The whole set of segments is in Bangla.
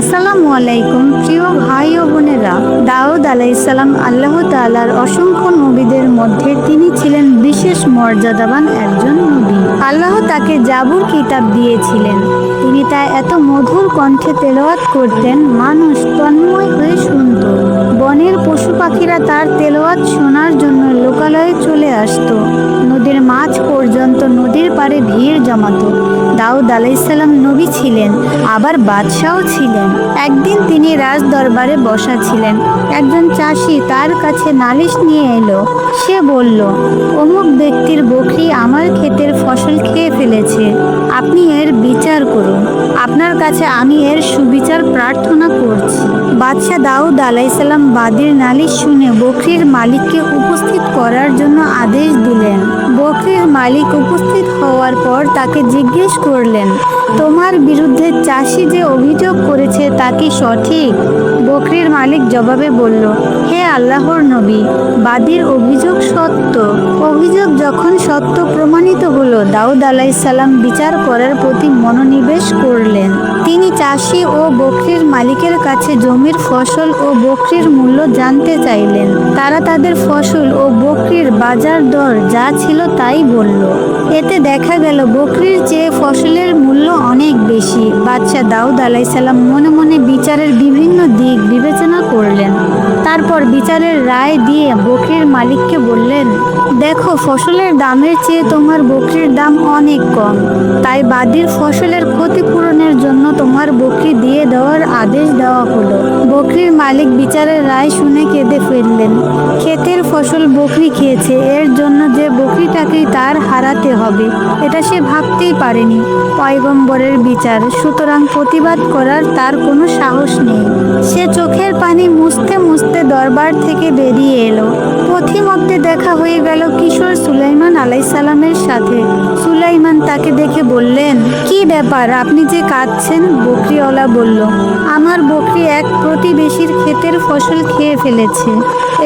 আসসালামু আলাইকুম, প্রিয় ভাই ও বোনেরা। দাউদ আলাইসাল্লাম আল্লাহ তাআলার অসংখ্য নবীদের মধ্যে তিনি ছিলেন বিশেষ মর্যাদাবান একজন নবী। আল্লাহ তাকে জাবুর কিতাব দিয়েছিলেন। তিনি তা এত মধুর কণ্ঠে তেলাওয়াত করতেন, মানুষ তন্ময় হয়ে শুনত। বনের পশু পাখিরা তার তেলাওয়াত শোনার জন্য লোকালয়ে চলে আসতো। নদীর মাছ পর্যন্ত নদীর পাড়ে ভিড় জমাতো। দাউদ আলাইসাল্লাম নবী ছিলেন, আবার বাদশাও ছিলেন। একদিন তিনি রাজ দরবারে বসা ছিলেন। একজন চাষি তার কাছে নালিশ নিয়ে এলো। সে বলল, অমুক ব্যক্তির বকরি আমার ক্ষেতের ফসল খেয়ে ফেলেছে। আপনি এর বিচার করুন। আপনার কাছে আমি এর সুবিচার প্রার্থনা করছি। বাদশাহ দাউদ আলাইসাল্লাম বাদীর নালিশ শুনে বকরির মালিককে উপস্থিত করার জন্য আদেশ দিলেন। বকরির মালিক উপস্থিত হওয়ার পর তাকে জিজ্ঞেস করলেন, তোমার বিরুদ্ধে চাষি যে অভিযোগ করেছে তা কি সঠিক? বকরির মালিক জবাবে বলল, হে আল্লাহর নবী, বাদীর অভিযোগ সত্য। অভিযোগ যখন সত্য প্রমাণিত হলো, দাউদ আলাইসাল্লাম বিচার করার প্রতি মনোনিবেশ করলেন। তিনি চাষি ও বকরির মালিকের কাছে জমির ফসল ও বকরির মূল্য জানতে চাইলেন। তারা তাদের ফসল ও বকরির বাজার দর যা ছিল তাই বলল। এতে দেখা গেল বকরির চেয়ে ফসলের মূল্য অনেক বেশি। বাদশাহ দাউদ আলাইসাল্লাম মনে মনে বিচারের বিভিন্ন দিক বিবেচনা করলেন। তারপর বিচারের রায় দিয়ে বকরির মালিককে বললেন, দেখো, ফসলের দামের চেয়ে তোমার বকরির দাম অনেক কম। তাই বাদির ফসলের ক্ষতিপূরণের জন্য তোমার বকরি দিয়ে দেওয়ার আদেশ দেওয়া হলো। বকরির মালিক বিচারের রায় শুনে কেঁদে ফেললেন। ক্ষেতের ফসল বকরি খেয়েছে, এর জন্য যে বকরিটাকেই তার হারাতে হবে, এটা সে ভাবতেই পারেনি। পয়গম্বরের বিচার, সুতরাং প্রতিবাদ করার তার কোনো সাহস নেই। সে চোখের পানি মুছতে মুছতে দরবার থেকে বেরিয়ে এলো। পথিমধ্যে দেখা হয়ে গেল কিশোর সুলাইমান আলাইসাল্লামের সাথে। সুলাইমান তাকে দেখে বললেন, কি ব্যাপার? আপনি যে কাঁদছেন বকরিওয়ালা বলল, আমার বকরি এক প্রতিবেশীর ক্ষেতের ফসল খেয়ে ফেলেছে।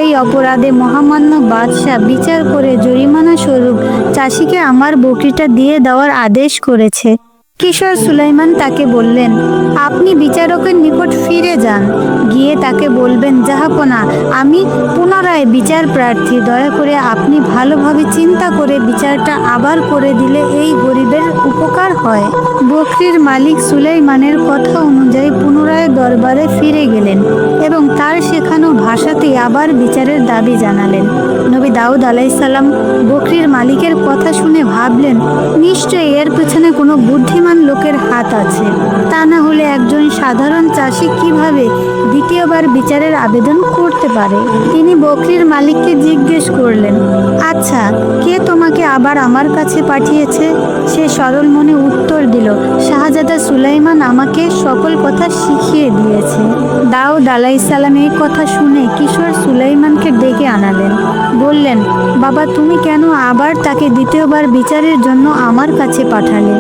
এই অপরাধে মহামান্য বাদশাহ বিচার করে জরিমানা স্বরূপ চাষিকে আমার বকরিটা দিয়ে দেওয়ার আদেশ করেছে। কিশোর সুলাইমান তাকে বললেন, আপনি বিচারকের নিকট ফিরে যান। গিয়ে তাকে বলবেন, জাহাপনা, আমি পুনরায় বিচার প্রার্থী। দয়া করে আপনি ভালোভাবে চিন্তা করে বিচারটা আবার করে দিলে এই গরিবের উপকার হয়। বকরির মালিক সুলাইমানের কথা অনুযায়ী পুনরায় দরবারে ফিরে গেলেন এবং তার শেখানো ভাষাতেই আবার বিচারের দাবি জানালেন। নবী দাউদ আলাইসাল্লাম বকরির মালিকের কথা শুনে ভাবলেন, নিশ্চয়ই এর পেছনে কোনো বুদ্ধিমান লোকের হাত আছে। তা না হলে একজন সাধারণ চাষি কীভাবে দ্বিতীয়বার বিচারের আবেদন করতে পারে? তিনি বকরির মালিককে জিজ্ঞেস করলেন আচ্ছা কে তোমাকে আবার আমার কাছে পাঠিয়েছে? সে সরল মনে উত্তর দিল শাহজাদা সুলাইমান আমাকে সকল কথা শিখিয়ে দিয়েছে। দাউদ আলাইসাল্লাম এই কথা শুনে কিশোর সুলাইমানকে ডেকে আনালেন। বললেন, বাবা, তুমি কেন আবার তাকে দ্বিতীয়বার বিচারের জন্য আমার কাছে পাঠালে?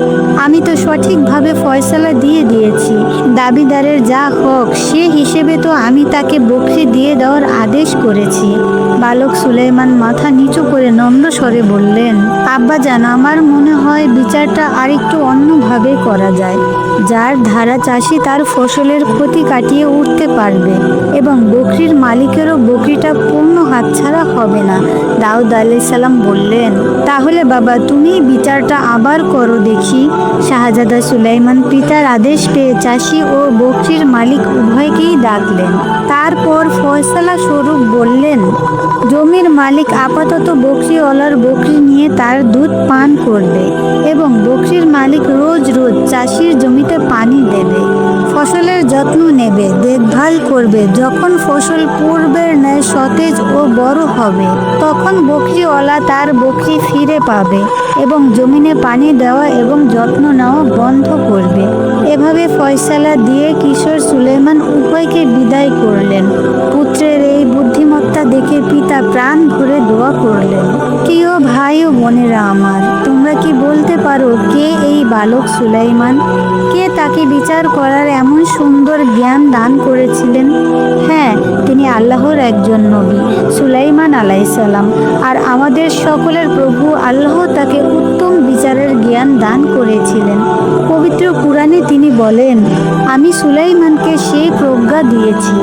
আমি তো সঠিকভাবে ফয়সালা দিয়ে দিয়েছি। দাবিদারের যা হোক, সে হিসেবে তো আমি তাকে বকরি দিয়ে দেওয়ার আদেশ করেছি। বালক সুলাইমান মাথা নিচু করে নম্র স্বরে বললেন, আব্বাজান, আমার মনে হয় বিচারটা আরেকটু অন্যভাবে করা যায়? যার ধারা চাষি তার ফসলের ক্ষতি কাটিয়ে উঠতে পারবে এবং বকরির মালিকেরও বকরিটা পূর্ণ হাতছাড়া হবে না। দাউদ আলাইসাল্লাম বললেন, তাহলে বাবা, তুমি বিচারটা আবার করো দেখি। শাহজাদা সুলাইমান পিতার আদেশ পেয়ে চাষি ও বকরির মালিক উভয়কেই ডাকলেন। তারপর ফয়সালা স্বরূপ বললেন জমির মালিক আপাতত বকরিওয়ালার বকরি নিয়ে তার দুধ পান করবে এবং বকরির মালিক রোজ রোজ চাষির জমিতে পানি দেবে। ফসলের যত্ন নেবে, দেখভাল করবে। যখন ফসল পূর্বের ন্যায় সতেজ ও বড় হবে, তখন বকরিওয়ালা তার বকরি ফিরে পাবে এবং জমিনে পানি দেওয়া এবং যত্ন নেওয়া বন্ধ করবে। এভাবে ফয়সালা দিয়ে কিশোর সুলেমান উভয়কে বিদায় করলেন। পুত্রের এই পিতা প্রাণ ভরে দোয়া করলেন। প্রিয় ভাই ও বোনেরা আমার, তোমরা কি বলতে পারো কে এই বালক সুলাইমান? কে তাকে বিচার করার এমন সুন্দর জ্ঞান দান করেছিলেন? হ্যাঁ তিনি আল্লাহর একজন নবী, সুলাইমান আলাইসাল্লাম আর আমাদের সকলের প্রভু আল্লাহ তাকে উত্তম বিচারের জ্ঞান দান করেছিলেন। পবিত্র পুরাণে তিনি বলেন, আমি সুলাইমানকে সেই প্রজ্ঞা দিয়েছি।